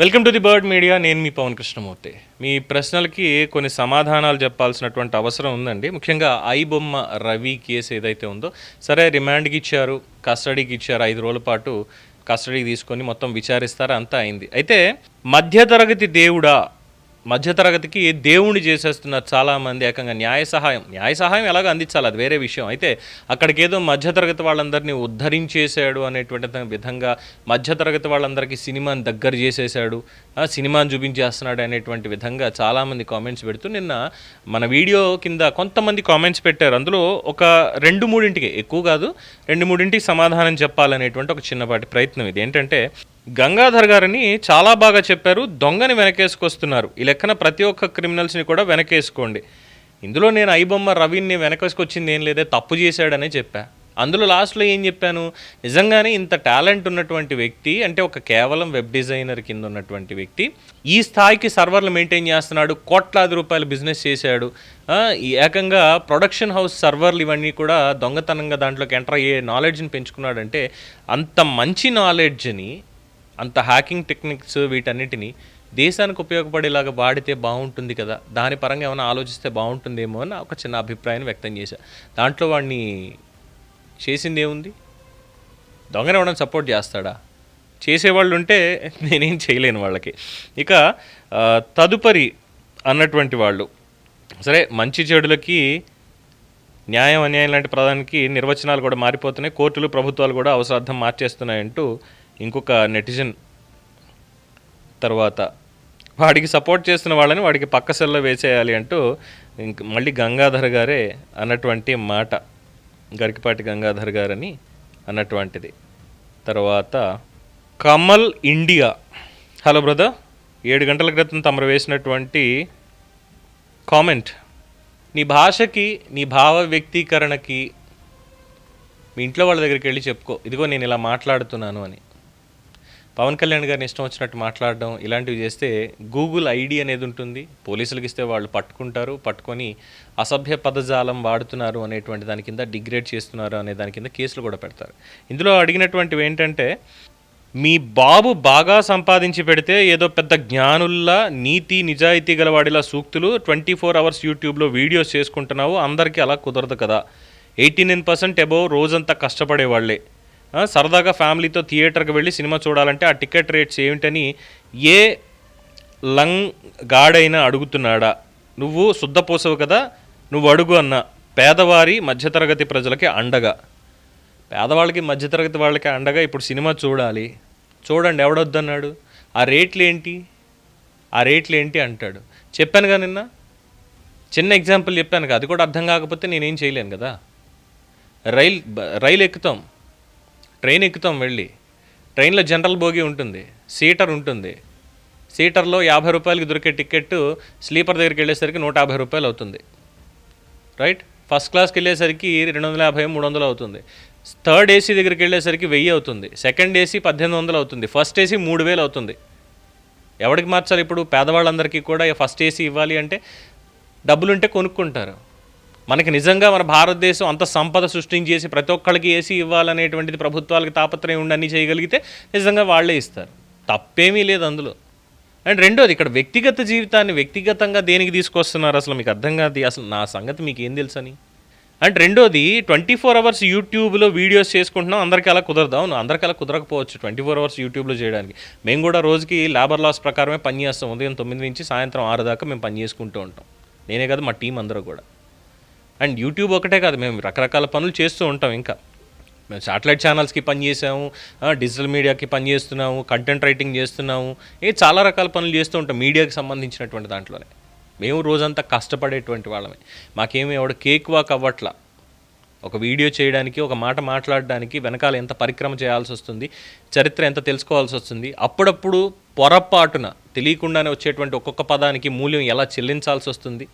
Welcome to the bird media నేను మీ పవన్ కృష్ణమూర్తి. మీ ప్రశ్నలకి కొన్ని సమాధానాలు చెప్పాల్సినటువంటి అవసరం ఉందండి. ముఖ్యంగా ఐ బొమ్మ రవి కేసు ఏదైతే ఉందో సరే రిమాండ్కి ఇచ్చారు కస్టడీకి ఇచ్చారు ఐదు రోజుల పాటు కస్టడీకి తీసుకొని మొత్తం విచారిస్తారు? అంతా అయింది. అయితే మధ్యతరగతి దేవుడా మధ్యతరగతికి దేవుణ్ణి చేసేస్తున్నారు చాలామంది ఏకంగా న్యాయ సహాయం. న్యాయ సహాయం ఎలాగో అందించాలి అది వేరే విషయం. అయితే అక్కడికి ఏదో మధ్యతరగతి వాళ్ళందరినీ ఉద్ధరించేశాడు అనేటువంటి విధంగా మధ్యతరగతి వాళ్ళందరికీ సినిమాని దగ్గర చేసేసాడు ఆ, సినిమాని చూపించేస్తున్నాడు అనేటువంటి విధంగా చాలామంది కామెంట్స్ పెడుతూ నిన్న మన వీడియో కింద కొంతమంది కామెంట్స్ పెట్టారు. అందులో ఒక రెండు మూడింటికి ఎక్కువ కాదు రెండు మూడింటికి సమాధానం చెప్పాలనేటువంటి ఒక చిన్నపాటి ప్రయత్నం ఇది. ఏంటంటే గంగాధర్ గారిని చాలా బాగా చెప్పారు. దొంగని వెనకేసుకొస్తున్నారు. ఈ లెక్కన ప్రతి ఒక్క క్రిమినల్స్ని కూడా వెనకేసుకోండి. ఇందులో నేను ఐబొమ్మ రవిని వెనకేసుకొచ్చింది ఏం లేదే తప్పు చేశాడనే చెప్పా. అందులో లాస్ట్లో ఏం చెప్పాను? నిజంగానే ఇంత టాలెంట్ ఉన్నటువంటి వ్యక్తి అంటే ఒక కేవలం వెబ్ డిజైనర్ కింద ఉన్నటువంటి వ్యక్తి ఈ స్థాయికి సర్వర్లు మెయింటైన్ చేస్తున్నాడు కోట్లాది రూపాయలు బిజినెస్ చేశాడు. ఏకంగా ప్రొడక్షన్ హౌస్ సర్వర్లు ఇవన్నీ కూడా దొంగతనంగా దాంట్లోకి ఎంటర్ అయ్యే నాలెడ్జ్ని పెంచుకున్నాడంటే అంత మంచి నాలెడ్జ్ని అంత హ్యాకింగ్ టెక్నిక్స్ వీటన్నిటిని దేశానికి ఉపయోగపడేలాగా వాడితే బాగుంటుంది కదా దాని పరంగా ఏమైనా ఆలోచిస్తే బాగుంటుందేమో అని ఒక చిన్న అభిప్రాయాన్ని వ్యక్తం చేశా. దాంట్లో వాడిని చేసింది ఏముంది దొంగనే వాడిని సపోర్ట్ చేస్తాడా? చేసేవాళ్ళు ఉంటే నేనేం చేయలేను వాళ్ళకి. ఇక తదుపరి అన్నటువంటి వాళ్ళు సరే మంచి చెడులకి న్యాయం అన్యాయం లాంటి ప్రధానికి నిర్వచనాలు కూడా మారిపోతున్నాయి కోర్టులు ప్రభుత్వాలు కూడా అవసరార్థం మార్చేస్తున్నాయంటూ ఇంకొక నెటిజన్ తర్వాత వాడికి సపోర్ట్ చేస్తున్న వాళ్ళని వాడికి పక్క సెల్లో వేసేయాలి అంటూ ఇంక మళ్ళీ గంగాధర్ గారే అన్నటువంటి మాట గరికపాటి గంగాధర్ గారని అన్నటువంటిది. తర్వాత కమల్ ఇండియా. హలో బ్రదర్ ఏడు గంటల క్రితం తమరు వేసినటువంటి కామెంట్ నీ భాషకి నీ భావ వ్యక్తీకరణకి మీ ఇంట్లో వాళ్ళ దగ్గరికి వెళ్ళి చెప్పుకో. ఇదిగో నేను ఇలా మాట్లాడుతున్నాను అని. పవన్ కళ్యాణ్ గారిని ఇష్టం వచ్చినట్టు మాట్లాడడం ఇలాంటివి చేస్తే గూగుల్ ఐడి అనేది ఉంటుంది. పోలీసులకు ఇస్తే వాళ్ళు పట్టుకుంటారు. పట్టుకొని అసభ్య పదజాలం వాడుతున్నారు అనేటువంటి దాని కింద డిగ్రేడ్ చేస్తున్నారు అనే దాని కింద కేసులు కూడా పెడతారు. ఇందులో అడిగినటువంటివి ఏంటంటే మీ బాబు బాగా సంపాదించి పెడితే ఏదో పెద్ద జ్ఞానుల్లా నీతి నిజాయితీ గలవాడిలా సూక్తులు ట్వంటీ ఫోర్ అవర్స్ యూట్యూబ్లో వీడియోస్ చేసుకుంటున్నావు. అందరికీ అలా కుదరదు కదా. ఎయిటీ నైన్ పర్సెంట్ అబోవ్ రోజంతా కష్టపడే వాళ్ళే సరదాగా ఫ్యామిలీతో థియేటర్కి వెళ్ళి సినిమా చూడాలంటే ఆ టికెట్ రేట్స్ ఏమిటని ఏ లంగ్ గాడైనా అడుగుతున్నాడా? నువ్వు శుద్ధపోసవు కదా నువ్వు అడుగు అన్న. పేదవారి మధ్యతరగతి ప్రజలకి అండగా. పేదవాళ్ళకి మధ్యతరగతి వాళ్ళకి అండగా ఇప్పుడు సినిమా చూడాలి. చూడండి ఎవడొద్దన్నాడు? ఆ రేట్లు ఏంటి ఆ రేట్లు ఏంటి అంటాడు. చెప్పానుగా నిన్న? చిన్న ఎగ్జాంపుల్ చెప్పాను కదా అది కూడా అర్థం కాకపోతే నేనేం చేయలేను కదా. రైల్ బ- రైలు ఎక్కుతాం. ట్రైన్ ఎక్కుతాం వెళ్ళి. ట్రైన్లో జనరల్ బోగి ఉంటుంది సీటర్ ఉంటుంది. సీటర్లో యాభై రూపాయలకి దొరికే టికెట్ స్లీపర్ దగ్గరికి వెళ్ళేసరికి నూట యాభై రూపాయలు అవుతుంది. రైట్? ఫస్ట్ క్లాస్కి వెళ్ళేసరికి రెండు వందల యాభై మూడు వందలు అవుతుంది. థర్డ్ ఏసీ దగ్గరికి వెళ్ళేసరికి వెయ్యి అవుతుంది. సెకండ్ ఏసీ పద్దెనిమిది వందలు అవుతుంది. ఫస్ట్ ఏసీ మూడు వేలు అవుతుంది. ఎవరికి మార్చాలి ఇప్పుడు? పేదవాళ్ళందరికీ కూడా ఫస్ట్ ఏసీ ఇవ్వాలి అంటే డబ్బులుంటే కొనుక్కుంటారు. మనకి నిజంగా మన భారతదేశం అంత సంపద సృష్టించేసి ప్రతి ఒక్కళ్ళకి ఏసీ ఇవ్వాలనేటువంటిది ప్రభుత్వాలకి తాపత్రయం ఉండి అన్నీ చేయగలిగితే నిజంగా వాళ్ళే ఇస్తారు. తప్పేమీ లేదు అందులో. అండ్ రెండోది ఇక్కడ వ్యక్తిగత జీవితాన్ని వ్యక్తిగతంగా దేనికి తీసుకొస్తున్నారు అసలు మీకు అర్థం కాదు? అసలు నా సంగతి మీకు ఏం తెలుసని అండ్ రెండోది ట్వంటీ ఫోర్ అవర్స్ యూట్యూబ్లో వీడియోస్ చేసుకుంటున్నాం అందరికీ అలా కుదరదు? అవును అందరికీ అలా కుదరకపోవచ్చు ట్వంటీ ఫోర్ అవర్స్ యూట్యూబ్లో చేయడానికి. మేము కూడా రోజుకి లేబర్ లాస్ ప్రకారమే పనిచేస్తాం ఉదయం తొమ్మిది నుంచి సాయంత్రం ఆరు దాకా మేము పని చేసుకుంటూ ఉంటాం. నేనే కాదు మా టీం అందరూ కూడా. అండ్ యూట్యూబ్ ఒకటే కాదు మేము రకరకాల పనులు చేస్తూ ఉంటాం ఇంకా. మేము శాటిలైట్ ఛానల్స్కి పనిచేసాము డిజిటల్ మీడియాకి పనిచేస్తున్నాము కంటెంట్ రైటింగ్ చేస్తున్నాము ఏ చాలా రకాల పనులు చేస్తూ ఉంటాం మీడియాకి సంబంధించినటువంటి దాంట్లోనే. మేము రోజంతా కష్టపడేటువంటి వాళ్ళమే. మాకేమి ఎవడ కేక్ వాక్ అవ్వట్లా. ఒక వీడియో చేయడానికి ఒక మాట మాట్లాడడానికి వెనకాల ఎంత పరిక్రమ చేయాల్సి వస్తుంది చరిత్ర ఎంత తెలుసుకోవాల్సి వస్తుంది అప్పుడప్పుడు పొరపాటున తెలియకుండానే వచ్చేటువంటి ఒక్కొక్క పదానికి మూల్యం ఎలా చెల్లించాల్సి వస్తుంది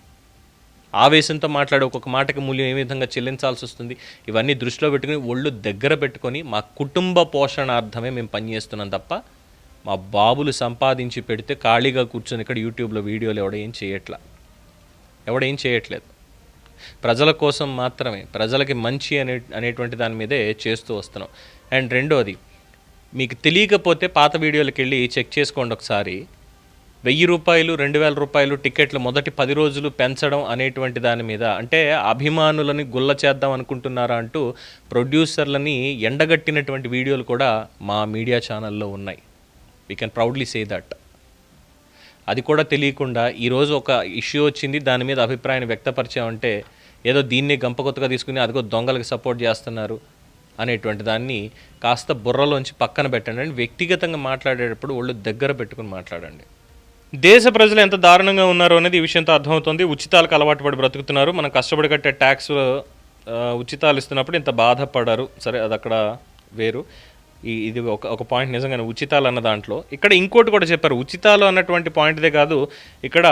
ఆవేశంతో మాట్లాడే ఒక్కొక్క మాటకి మూల్యం ఏ విధంగా చెల్లించాల్సి వస్తుంది? ఇవన్నీ దృష్టిలో పెట్టుకుని ఒళ్ళు దగ్గర పెట్టుకొని మా కుటుంబ పోషణార్థమే మేము పనిచేస్తున్నాం తప్ప మా బాబులు సంపాదించి పెడితే ఖాళీగా కూర్చొని ఇక్కడ యూట్యూబ్లో వీడియోలు ఎవడ ఏం చేయట్లా? ఎవడేం చేయట్లేదు. ప్రజల కోసం మాత్రమే ప్రజలకి మంచి అనే అనేటువంటి దాని మీదే చేస్తూ వస్తున్నాం. అండ్ రెండోది మీకు తెలియకపోతే పాత వీడియోలకు వెళ్ళి చెక్ చేసుకోండి ఒకసారి. వెయ్యి రూపాయలు రెండు వేల రూపాయలు టికెట్లు మొదటి పది రోజులు పెంచడం అనేటువంటి దాని మీద. అంటే అభిమానులని గుల్ల చేద్దాం అనుకుంటున్నారా అంటూ ప్రొడ్యూసర్లని ఎండగట్టినటువంటి వీడియోలు కూడా మా మీడియా ఛానల్లో ఉన్నాయి. We can proudly say that అది కూడా తెలియకుండా ఈరోజు ఒక ఇష్యూ వచ్చింది. దాని మీద అభిప్రాయాన్ని వ్యక్తపరిచామంటే ఏదో దీన్ని గంపకొత్తగా తీసుకుని అదిగో దొంగలకు సపోర్ట్ చేస్తున్నారు అనేటువంటి దాన్ని కాస్త బుర్రలోంచి పక్కన పెట్టండి. అండి వ్యక్తిగతంగా మాట్లాడేటప్పుడు ఒళ్ళు దగ్గర పెట్టుకుని మాట్లాడండి. దేశ ప్రజలు ఎంత దారుణంగా ఉన్నారో అనేది ఈ విషయంతో అర్థమవుతుంది. ఉచితాలకు అలవాటు పడి బ్రతుకుతున్నారు. మనం కష్టపడి కట్టే ట్యాక్స్ ఉచితాలు ఇస్తున్నప్పుడు ఇంత బాధపడరు. సరే అది అక్కడ వేరు. ఈ ఇది ఒక ఒక పాయింట్ నిజంగానే ఉచితాలు అన్న దాంట్లో. ఇక్కడ ఇంకోటి కూడా చెప్పారు. ఉచితాలు అన్నటువంటి పాయింట్దే కాదు. ఇక్కడ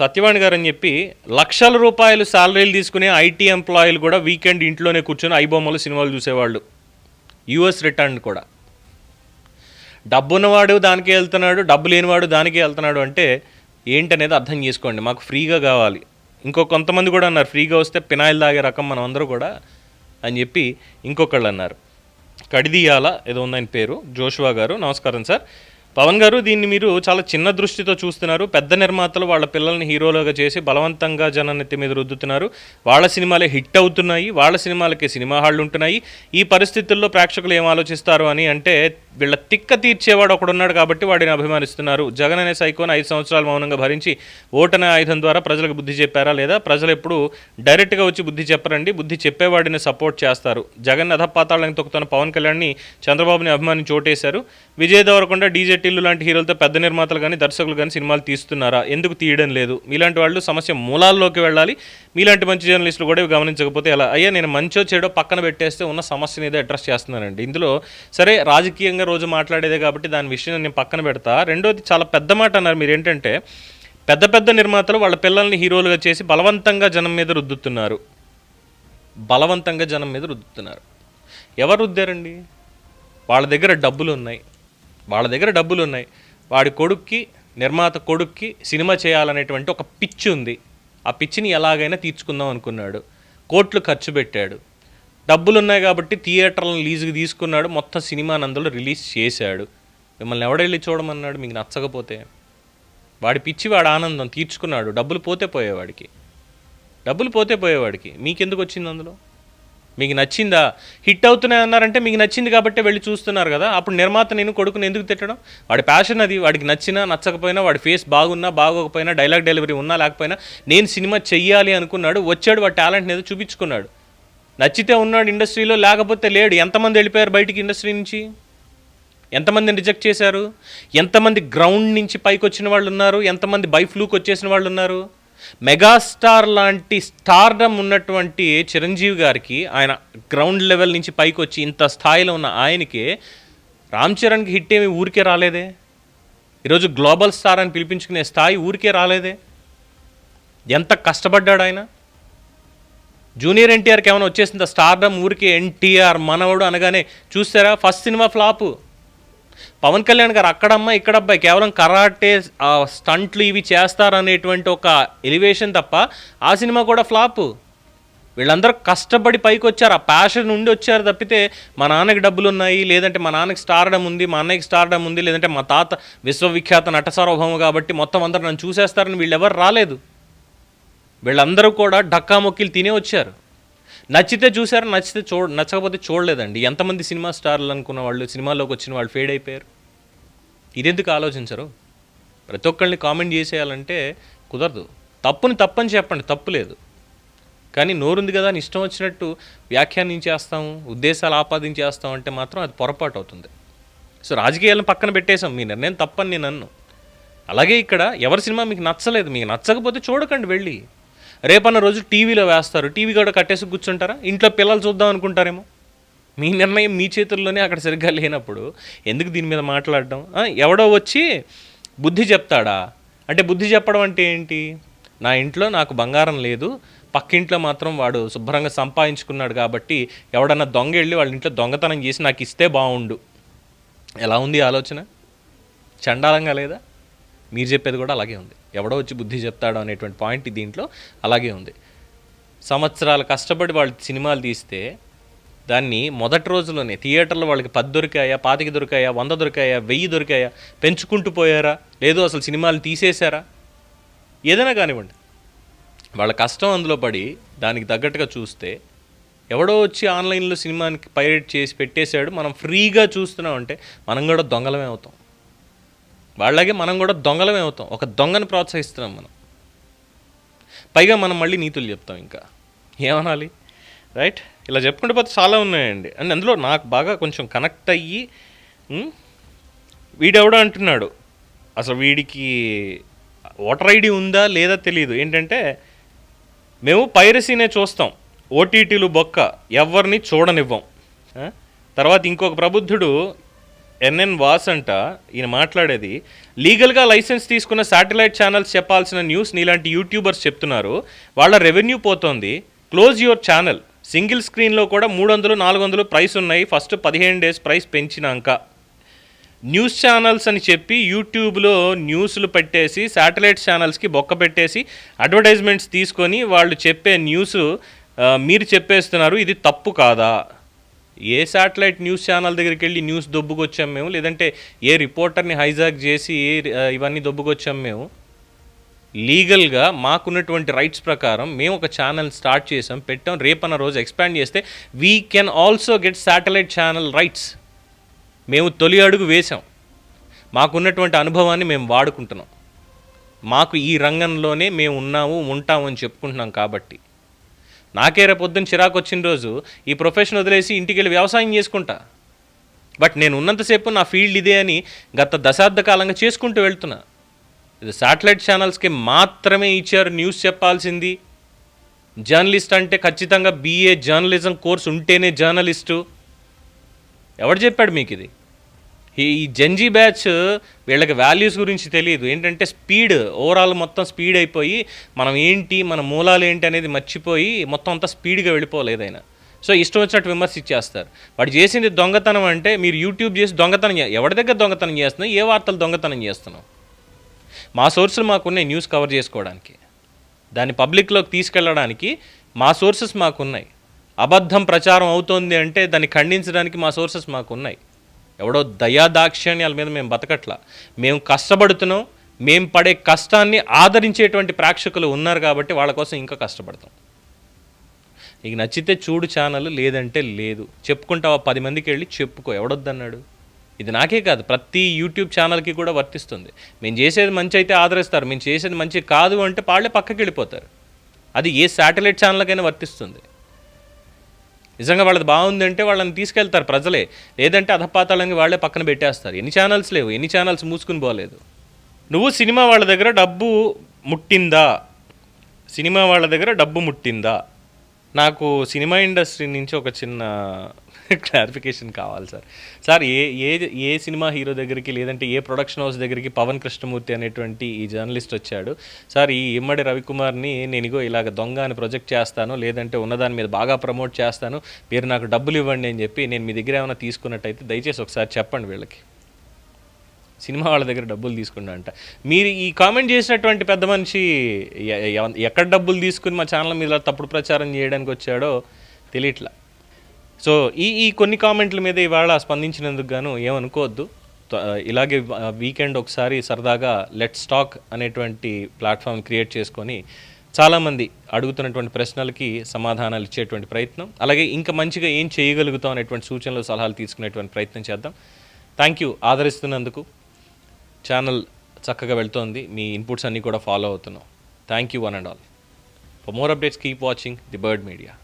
సత్యవాణి గారు అని చెప్పి లక్షల రూపాయలు శాలరీలు తీసుకునే ఐటీ ఎంప్లాయీలు కూడా వీకెండ్ ఇంట్లోనే కూర్చొని ఐబొమ్మలు సినిమాలు చూసేవాళ్ళు. యుఎస్ రిటర్న్ కూడా. డబ్బున్నవాడు దానికే వెళ్తున్నాడు డబ్బు లేనివాడు దానికే వెళ్తున్నాడు అంటే ఏంటనేది అర్థం చేసుకోండి. మాకు ఫ్రీగా కావాలి. ఇంకో కొంతమంది కూడా అన్నారు ఫ్రీగా వస్తే పినాయిల్ తాగే రకం మనం అందరూ కూడా అని చెప్పి ఇంకొకళ్ళు అన్నారు. కడిదియాల ఏదో ఉందని పేరు. జోషువా గారు నమస్కారం సార్. పవన్ గారు దీన్ని మీరు చాలా చిన్న దృష్టితో చూస్తున్నారు. పెద్ద నిర్మాతలు వాళ్ళ పిల్లల్ని హీరోలుగా చేసి బలవంతంగా జననెత్తి మీద రుద్దుతున్నారు. వాళ్ళ సినిమాలే హిట్ అవుతున్నాయి. వాళ్ళ సినిమాలకి సినిమా హాళ్ళు ఉంటున్నాయి. ఈ పరిస్థితుల్లో ప్రేక్షకులు ఏం ఆలోచిస్తారు అని అంటే వీళ్ళ తిక్క తీర్చేవాడు ఒకడున్నాడు కాబట్టి వాడిని అభిమానిస్తున్నారు. జగన్ అనే సైకోని ఐదు సంవత్సరాలు మౌనంగా భరించి ఓటనే ఆయుధం ద్వారా ప్రజలకు బుద్ధి చెప్పారా లేదా? ప్రజలు ఎప్పుడు డైరెక్ట్గా వచ్చి బుద్ధి చెప్పరండి. బుద్ధి చెప్పేవాడిని సపోర్ట్ చేస్తారు. జగన్ అధపాతాళానికి తొక్కుతున్న పవన్ కళ్యాణ్ని చంద్రబాబుని అభిమాని చోటేశారు విజయ్ దేవరకొండ డీజేటీ పాటిల్లు లాంటి హీరోలతో పెద్ద నిర్మాతలు కానీ దర్శకులు కానీ సినిమాలు తీస్తున్నారా? ఎందుకు తీయడం లేదు? మీలాంటి వాళ్ళు సమస్య మూలాల్లోకి వెళ్ళాలి. మీలాంటి మంచి జర్నలిస్టులు కూడా ఇవి గమనించకపోతే ఎలా? అయ్యా నేను మంచో చెడో పక్కన పెట్టేస్తే ఉన్న సమస్యని ఏదో అడ్రస్ చేస్తున్నానండి ఇందులో సరే రాజకీయంగా రోజు మాట్లాడేదే కాబట్టి దాని విషయం నేను పక్కన పెడతా. రెండోది చాలా పెద్ద మాట అన్నారు మీరు ఏంటంటే పెద్ద పెద్ద నిర్మాతలు వాళ్ళ పిల్లల్ని హీరోలుగా చేసి బలవంతంగా జనం మీద రుద్దుతున్నారు. బలవంతంగా జనం మీద రుద్దుతున్నారు. ఎవరు రుద్దారండి? వాళ్ళ దగ్గర డబ్బులు ఉన్నాయి. వాళ్ళ దగ్గర డబ్బులు ఉన్నాయి వాడి కొడుక్కి నిర్మాత కొడుక్కి సినిమా చేయాలనేటువంటి ఒక పిచ్చి ఉంది. ఆ పిచ్చిని ఎలాగైనా తీర్చుకుందాం అనుకున్నాడు. కోట్లు ఖర్చు పెట్టాడు. డబ్బులు ఉన్నాయి కాబట్టి థియేటర్లను లీజుకి తీసుకున్నాడు. మొత్తం సినిమాని అందులో రిలీజ్ చేశాడు. మిమ్మల్ని ఎవడెళ్ళి చూడమన్నాడు? మీకు నచ్చకపోతే. వాడి పిచ్చి వాడు ఆనందం తీర్చుకున్నాడు. డబ్బులు పోతే పోయేవాడికి. డబ్బులు పోతే పోయేవాడికి. మీకెందుకు వచ్చింది అందులో? మీకు నచ్చిందా? హిట్ అవుతున్నాయి అన్నారంటే మీకు నచ్చింది కాబట్టి వెళ్ళి చూస్తున్నారు కదా. అప్పుడు నిర్మాత నేను కొడుకుని ఎందుకు తిట్టడం? వాడి ప్యాషన్ అది. వాడికి నచ్చినా నచ్చకపోయినా వాడి ఫేస్ బాగున్నా బాగోకపోయినా డైలాగ్ డెలివరీ ఉన్నా లేకపోయినా నేను సినిమా చెయ్యాలి అనుకున్నాడు. వచ్చాడు వాడి టాలెంట్ ఏదో చూపించుకున్నాడు. నచ్చితే ఉన్నాడు ఇండస్ట్రీలో లేకపోతే లేడు. ఎంతమంది వెళ్ళిపోయారు బయటికి ఇండస్ట్రీ నుంచి? ఎంతమందిని రిజెక్ట్ చేశారు? ఎంతమంది గ్రౌండ్ నుంచి పైకి వచ్చిన వాళ్ళు ఉన్నారు? ఎంతమంది బై ఫ్లూకి వచ్చేసిన వాళ్ళు ఉన్నారు? మెగాస్టార్ లాంటి స్టార్డమ్ ఉన్నటువంటి చిరంజీవి గారికి ఆయన గ్రౌండ్ లెవెల్ నుంచి పైకి వచ్చి ఇంత స్థాయిలో ఉన్న ఆయనకి రామ్ చరణ్కి హిట్ ఏమి ఊరికే రాలేదే? ఈరోజు గ్లోబల్ స్టార్ అని పిలిపించుకునే స్థాయి ఊరికే రాలేదే? ఎంత కష్టపడ్డాడు ఆయన? జూనియర్ ఎన్టీఆర్కి ఏమైనా వచ్చేసింది? స్టార్డమ్ ఊరికే ఎన్టీఆర్ మనవడు అనగానే చూసారా? First cinema flop. Pawan Kalyan గారు అక్కడమ్మా ఇక్కడ అబ్బాయి కేవలం కరాటే స్టంట్లు ఇవి చేస్తారనేటువంటి ఒక ఎలివేషన్ తప్ప ఆ సినిమా కూడా ఫ్లాప్. వీళ్ళందరూ కష్టపడి పైకి వచ్చారు ఆ ప్యాషన్ ఉండి వచ్చారు తప్పితే మా నాన్నకి డబ్బులు ఉన్నాయి లేదంటే మా నాన్నకి స్టార్డమ్ ఉంది మా అన్నయ్యకి స్టార్డమ్ ఉంది లేదంటే మా తాత విశ్వవిఖ్యాత నట సార్వభౌమ కాబట్టి మొత్తం అందరూ నన్ను చూసేస్తారని వీళ్ళు ఎవరు రాలేదు. వీళ్ళందరూ కూడా డక్కా మొక్కిలు తినే వచ్చారు. నచ్చితే చూసారు నచ్చితే చూ నచ్చకపోతే చూడలేదండి. ఎంతమంది సినిమా స్టార్లు అనుకున్న వాళ్ళు సినిమాలోకి వచ్చిన వాళ్ళు ఫేడ్ అయిపోయారు. ఇదెందుకు ఆలోచించరు? ప్రతి ఒక్కళ్ళని కామెంట్ చేసేయాలంటే కుదరదు. తప్పుని తప్పని చెప్పండి తప్పు లేదు. కానీ నోరుంది కదా అని ఇష్టం వచ్చినట్టు వ్యాఖ్యానించేస్తాము ఉద్దేశాలు ఆపాదించేస్తాం అంటే మాత్రం అది పొరపాటు అవుతుంది. సో రాజకీయాలను పక్కన పెట్టేశాం మీ నిర్ణయం తప్పని నేను అన్ను. అలాగే ఇక్కడ ఎవరి సినిమా మీకు నచ్చలేదు మీకు నచ్చకపోతే చూడకండి వెళ్ళి. రేపన్న రోజు టీవీలో వేస్తారు. టీవీ కూడా కట్టేసి కూర్చుంటారా? ఇంట్లో పిల్లలు చూద్దాం అనుకుంటారేమో? మీ నిర్ణయం మీ చేతుల్లోనే అక్కడ సరిగ్గా లేనప్పుడు ఎందుకు దీని మీద మాట్లాడడం? ఎవడో వచ్చి బుద్ధి చెప్తాడా? అంటే బుద్ధి చెప్పడం అంటే ఏంటి? నా ఇంట్లో నాకు బంగారం లేదు. పక్కింట్లో మాత్రం వాడు శుభ్రంగా సంపాదించుకున్నాడు కాబట్టి ఎవడన్నా దొంగ వెళ్ళి వాళ్ళ ఇంట్లో దొంగతనం చేసి నాకు ఇస్తే బాగుండు ఎలా ఉంది ఆలోచన? చండాలంగా లేదా? మీరు చెప్పేది కూడా అలాగే ఉంది. ఎవడో వచ్చి బుద్ధి చెప్తాడో అనేటువంటి పాయింట్ దీంట్లో అలాగే ఉంది. సంవత్సరాలు కష్టపడి వాళ్ళు సినిమాలు తీస్తే దాన్ని మొదటి రోజులోనే థియేటర్లో వాళ్ళకి పది దొరికాయా పాతికి దొరికాయా వంద దొరికాయా వెయ్యి దొరికాయా పెంచుకుంటూ పోయారా? లేదు అసలు సినిమాలు తీసేశారా? ఏదైనా కానివ్వండి. వాళ్ళ కష్టం అందులో పడి దానికి తగ్గట్టుగా చూస్తే ఎవడో వచ్చి ఆన్లైన్లో సినిమానికి పైరేట్ చేసి పెట్టేశాడు మనం ఫ్రీగా చూస్తున్నాం అంటే మనం కూడా దొంగలమే అవుతాం. వాళ్ళగే మనం కూడా దొంగలమే అవుతాం. ఒక దొంగను ప్రోత్సహిస్తున్నాం మనం. పైగా మనం మళ్ళీ నీతులు చెప్తాం ఇంకా. ఏమనాలి? రైట్? ఇలా చెప్పుకుంటే పోతే చాలా ఉన్నాయండి. అండ్ అందులో నాకు బాగా కొంచెం కనెక్ట్ అయ్యి వీడెవడో అంటున్నాడు. అసలు వీడికి ఓటర్ ఐడి ఉందా లేదా తెలియదు ఏంటంటే మేము పైరసీనే చూస్తాం. ఓటీటీలు బొక్క. ఎవరిని చూడనివ్వం. తర్వాత ఇంకొక ప్రబుద్ధుడు ఎన్ఎన్ వాస్ అంట ఈయన మాట్లాడేది లీగల్గా లైసెన్స్ తీసుకున్న శాటిలైట్ ఛానల్స్ చెప్పాల్సిన న్యూస్ నీలాంటి యూట్యూబర్స్ చెప్తున్నారు. వాళ్ళ రెవెన్యూ పోతోంది. Close your channel. సింగిల్ స్క్రీన్లో కూడా మూడు వందలు నాలుగు వందలు ప్రైస్ ఉన్నాయి. ఫస్ట్ పదిహేను డేస్ ప్రైస్ పెంచినాక. న్యూస్ ఛానల్స్ అని చెప్పి యూట్యూబ్లో న్యూస్లు పెట్టేసి శాటిలైట్ ఛానల్స్కి బొక్క పెట్టేసి అడ్వర్టైజ్మెంట్స్ తీసుకొని వాళ్ళు చెప్పే న్యూస్ మీరు చెప్పేస్తున్నారు. ఇది తప్పు కాదా? ఏ శాటిలైట్ న్యూస్ ఛానల్ దగ్గరికి వెళ్ళి న్యూస్ దొబ్బుకొచ్చాం మేము? లేదంటే ఏ రిపోర్టర్ని హైజాక్ చేసి ఏ ఇవన్నీ దొబ్బుకొచ్చాం మేము? లీగల్గా మాకున్నటువంటి రైట్స్ ప్రకారం మేము ఒక ఛానల్ స్టార్ట్ చేసాం పెట్టాం రేపన్న రోజు ఎక్స్పాండ్ చేస్తే we can also get satellite channel rights మేము తొలి అడుగు వేసాం మాకున్నటువంటి అనుభవాన్ని మేము వాడుకుంటున్నాం. మాకు ఈ రంగంలోనే మేము ఉన్నాము ఉంటామని చెప్పుకుంటున్నాం కాబట్టి. నాకే రేపు పొద్దున్న చిరాకు వచ్చిన రోజు ఈ ప్రొఫెషన్ వదిలేసి ఇంటికి వెళ్ళి వ్యవసాయం చేసుకుంటా. బట్ నేను ఉన్నంతసేపు నా ఫీల్డ్ ఇదే అని గత దశాబ్ద కాలంగా చేసుకుంటూ వెళ్తున్నా. ఇది శాటిలైట్ ఛానల్స్కి మాత్రమే ఇచ్చారు న్యూస్ చెప్పాల్సింది. జర్నలిస్ట్ అంటే ఖచ్చితంగా బీఏ జర్నలిజం కోర్స్ ఉంటేనే జర్నలిస్టు ఎవడు చెప్పాడు మీకు ఇది ఈ ఈ జంజీ బ్యాచ్ వీళ్ళకి వాల్యూస్ గురించి తెలియదు. ఏంటంటే స్పీడ్ ఓవరాల్ మొత్తం స్పీడ్ అయిపోయి మనం ఏంటి మన మూలాలు ఏంటి అనేది మర్చిపోయి మొత్తం అంతా స్పీడ్గా వెళ్ళిపోలేదు ఆయన సో ఇష్టం వచ్చినట్టు విమర్శించేస్తారు. వాడు చేసింది దొంగతనం అంటే మీరు యూట్యూబ్ చేసి దొంగతనం ఎవరి దగ్గర దొంగతనం చేస్తున్నావు? ఏ వార్తలు దొంగతనం చేస్తున్నావు? మా సోర్సులు మాకున్నాయి న్యూస్ కవర్ చేసుకోవడానికి. దాన్ని పబ్లిక్లోకి తీసుకెళ్ళడానికి మా సోర్సెస్ మాకున్నాయి. అబద్ధం ప్రచారం అవుతోంది అంటే దాన్ని ఖండించడానికి మా సోర్సెస్ మాకున్నాయి. ఎవడో దయాదాక్షిణ్యాల మీద మేము బతకట్లా. మేము కష్టపడుతున్నాం మేము పడే కష్టాన్ని ఆదరించేటువంటి ప్రేక్షకులు ఉన్నారు కాబట్టి వాళ్ళ కోసం ఇంకా కష్టపడతాం. నీకు నచ్చితే చూడు ఛానల్ లేదంటే లేదు. చెప్పుకుంటావా పది మందికి వెళ్ళి చెప్పుకో ఎవడొద్దన్నాడు? ఇది నాకే కాదు ప్రతి యూట్యూబ్ ఛానల్కి కూడా వర్తిస్తుంది. మేము చేసేది మంచి అయితే ఆదరిస్తారు మేము చేసేది మంచి కాదు అంటే వాళ్ళే పక్కకి వెళ్ళిపోతారు. అది ఏ శాటిలైట్ ఛానల్కైనా వర్తిస్తుంది. నిజంగా వాళ్ళది బాగుంది అంటే వాళ్ళని తీసుకెళ్తారు ప్రజలే. లేదంటే అధపాతాళంగా వాళ్ళే పక్కన పెట్టేస్తారు. ఎన్ని ఛానల్స్ లేవు. ఎన్ని ఛానల్స్ మూసుకుని పోలేదు. నువ్వు సినిమా వాళ్ళ దగ్గర డబ్బు ముట్టిందా? సినిమా వాళ్ళ దగ్గర డబ్బు ముట్టిందా? నాకు సినిమా ఇండస్ట్రీ నుంచి ఒక చిన్న క్లారిఫికేషన్ కావాలి సార్. సార్ ఏ ఏ ఏ సినిమా హీరో దగ్గరికి లేదంటే ఏ ప్రొడక్షన్ హౌస్ దగ్గరికి పవన్ కృష్ణమూర్తి అనేటువంటి ఈ జర్నలిస్ట్ వచ్చాడు. సార్ ఈ ఇమ్మడి రవికుమార్ని నేను ఇగో ఇలాగ దొంగ అని ప్రొజెక్ట్ చేస్తాను లేదంటే ఉన్నదాని మీద బాగా ప్రమోట్ చేస్తాను మీరు నాకు డబ్బులు ఇవ్వండి అని చెప్పి నేను మీ దగ్గర ఏమైనా తీసుకున్నట్టయితే దయచేసి ఒకసారి చెప్పండి వీళ్ళకి. సినిమా వాళ్ళ దగ్గర డబ్బులు తీసుకున్నా అంట. మీరు ఈ కామెంట్ చేసినటువంటి పెద్ద మనిషి ఎక్కడ డబ్బులు తీసుకుని మా ఛానల్ మీద తప్పుడు ప్రచారం చేయడానికి వచ్చాడో తెలియట్లా. సో ఈ ఈ కొన్ని కామెంట్ల మీద ఇవాళ స్పందించినందుకు గాను ఏమనుకోవద్దు. ఇలాగే వీకెండ్ ఒకసారి సరదాగా లెట్ స్టాక్ అనేటువంటి ప్లాట్ఫామ్ క్రియేట్ చేసుకొని చాలామంది అడుగుతున్నటువంటి ప్రశ్నలకి సమాధానాలు ఇచ్చేటువంటి ప్రయత్నం. అలాగే ఇంకా మంచిగా ఏం చేయగలుగుతాం అనేటువంటి సూచనలు సలహాలు తీసుకునేటువంటి ప్రయత్నం చేద్దాం. థ్యాంక్ యూ ఆదరిస్తున్నందుకు ఛానల్ చక్కగా వెళ్తోంది. మీ ఇన్పుట్స్ అన్నీ కూడా ఫాలో అవుతున్నాం. Thank you one and all for more updates keep watching the Bird Media